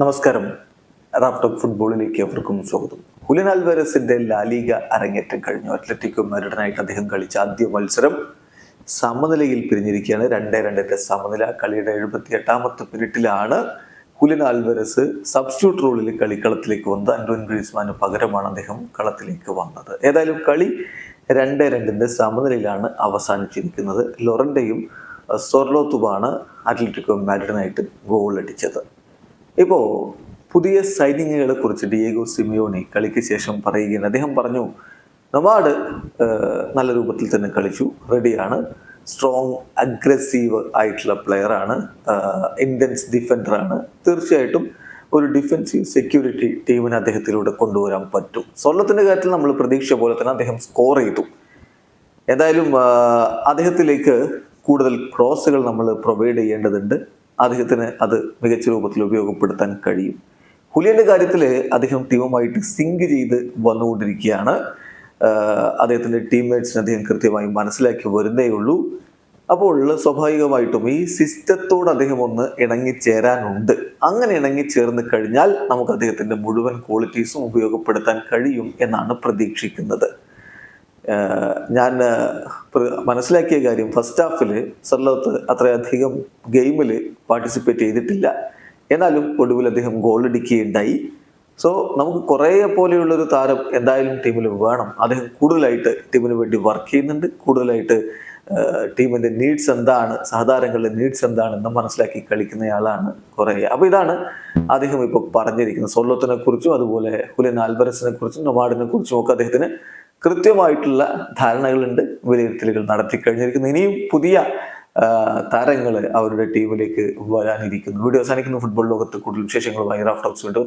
നമസ്കാരം. റാപ്ടോക്ക് ഫുട്ബോളിലേക്ക് അവർക്കും സ്വാഗതം. ഹുലൻ അൽവരസിന്റെ ലാലിക അരങ്ങേറ്റം കഴിഞ്ഞു. അത്ലറ്റിക്കോ മരടനായിട്ട് അദ്ദേഹം കളിച്ച ആദ്യ മത്സരം സമനിലയിൽ പിരിഞ്ഞിരിക്കുകയാണ്. രണ്ടേ രണ്ടിന്റെ സമനില കളിയുടെ എഴുപത്തി എട്ടാമത്തെ മിനിറ്റിലാണ് ഹുലൻ ആൽവരസ് സബ്സ്റ്റിറ്റ്യൂട്ട് റോളിൽ കളിക്കളത്തിലേക്ക് വന്നത്. അൻഡോൻ ഗ്രീസ്മാന് പകരമാണ് അദ്ദേഹം കളത്തിലേക്ക് വന്നത്. ഏതായാലും കളി രണ്ടേ രണ്ടിന്റെ സമനിലയിലാണ് അവസാനിച്ചിരിക്കുന്നത്. ലൊറന്റെയും സൊർലോത്തുമാണ് അത്ലറ്റിക്കോ മാഡ്രിഡിനായിട്ട് ഗോൾ അടിച്ചത് ഇപ്പോൾ പുതിയ സൈനിങ്ങുകളെ കുറിച്ച് ഡിയേഗോ സിമിയോണി കളിക്ക് ശേഷം പറയുകയാണ്. അദ്ദേഹം പറഞ്ഞു നൊമാഡ് നല്ല രൂപത്തിൽ തന്നെ കളിച്ചു റെഡിയാണ് സ്ട്രോങ് അഗ്രസീവ് ആയിട്ടുള്ള പ്ലെയറാണ് ഇന്റൻസ് ഡിഫൻഡറാണ് തീർച്ചയായിട്ടും ഒരു ഡിഫൻസീവ് സെക്യൂരിറ്റി ടീമിന് അദ്ദേഹത്തിലൂടെ കൊണ്ടുവരാൻ പറ്റും. സ്വർണത്തിന്റെ കാര്യത്തിൽ നമ്മൾ പ്രതീക്ഷ പോലെ തന്നെ അദ്ദേഹം സ്കോർ ചെയ്തു. എന്തായാലും അദ്ദേഹത്തിലേക്ക് കൂടുതൽ ക്രോസുകൾ നമ്മൾ പ്രൊവൈഡ് ചെയ്യേണ്ടതുണ്ട്. അദ്ദേഹത്തിന് അത് മികച്ച രൂപത്തിൽ ഉപയോഗപ്പെടുത്താൻ കഴിയും. ഹുലിയന്റെ കാര്യത്തിൽ അദ്ദേഹം ടീമുമായിട്ട് സിങ്ക് ചെയ്ത് വന്നുകൊണ്ടിരിക്കുകയാണ്. അദ്ദേഹത്തിന്റെ ടീംമേറ്റ്സിനെ അദ്ദേഹം കൃത്യമായി മനസ്സിലാക്കി വരുന്നേ ഉള്ളൂ. അപ്പോൾ സ്വാഭാവികമായിട്ടും ഈ സിസ്റ്റത്തോട് അദ്ദേഹം ഒന്ന് ഇണങ്ങിച്ചേരാനുണ്ട്. അങ്ങനെ ഇണങ്ങിച്ചേർന്ന് കഴിഞ്ഞാൽ നമുക്ക് അദ്ദേഹത്തിന്റെ മുഴുവൻ ക്വാളിറ്റീസും ഉപയോഗപ്പെടുത്താൻ കഴിയും എന്നാണ് പ്രതീക്ഷിക്കുന്നത്. ഞാൻ മനസ്സിലാക്കിയ കാര്യം ഫസ്റ്റ് ഹാഫിൽ സർലോത്ത് അത്രയധികം ഗെയിമിൽ പാർട്ടിസിപ്പേറ്റ് ചെയ്തിട്ടില്ല. എന്നാലും ഒടുവിൽ അദ്ദേഹം ഗോൾ അടിക്കുകയുണ്ടായി സോ നമുക്ക് കുറേ പോലെയുള്ളൊരു താരം എന്തായാലും ടീമിൽ വേണം. അദ്ദേഹം കൂടുതലായിട്ട് ടീമിന് വേണ്ടി വർക്ക് ചെയ്യുന്നുണ്ട്. കൂടുതലായിട്ട് ടീമിന്റെ നീഡ്സ് എന്താണ് സഹതാരങ്ങളുടെ നീഡ്സ് എന്താണെന്ന് മനസ്സിലാക്കി കളിക്കുന്നയാളാണ് കുറേ. അപ്പോൾ ഇതാണ് അദ്ദേഹം ഇപ്പോൾ പറഞ്ഞിരിക്കുന്നത്. സൊല്ലോത്തിനെ കുറിച്ചും അതുപോലെ ഹുലൻ ആൽബറസിനെ കുറിച്ചും നൊമാഡിനെ കുറിച്ചും ഒക്കെ അദ്ദേഹത്തിന് കൃത്യമായിട്ടുള്ള ധാരണകളുണ്ട് വിലയിരുത്തലുകൾ നടത്തി കഴിഞ്ഞിരിക്കുന്നു ഇനിയും പുതിയ താരങ്ങൾ അവരുടെ ടീമിലേക്ക് വരാനിരിക്കുന്നു. വീഡിയോ അവസാനിക്കുന്ന. ഫുട്ബോൾ ലോകത്ത് കൂടുതൽ വിശേഷങ്ങളുമായി ടോക്സ് വീണ്ടും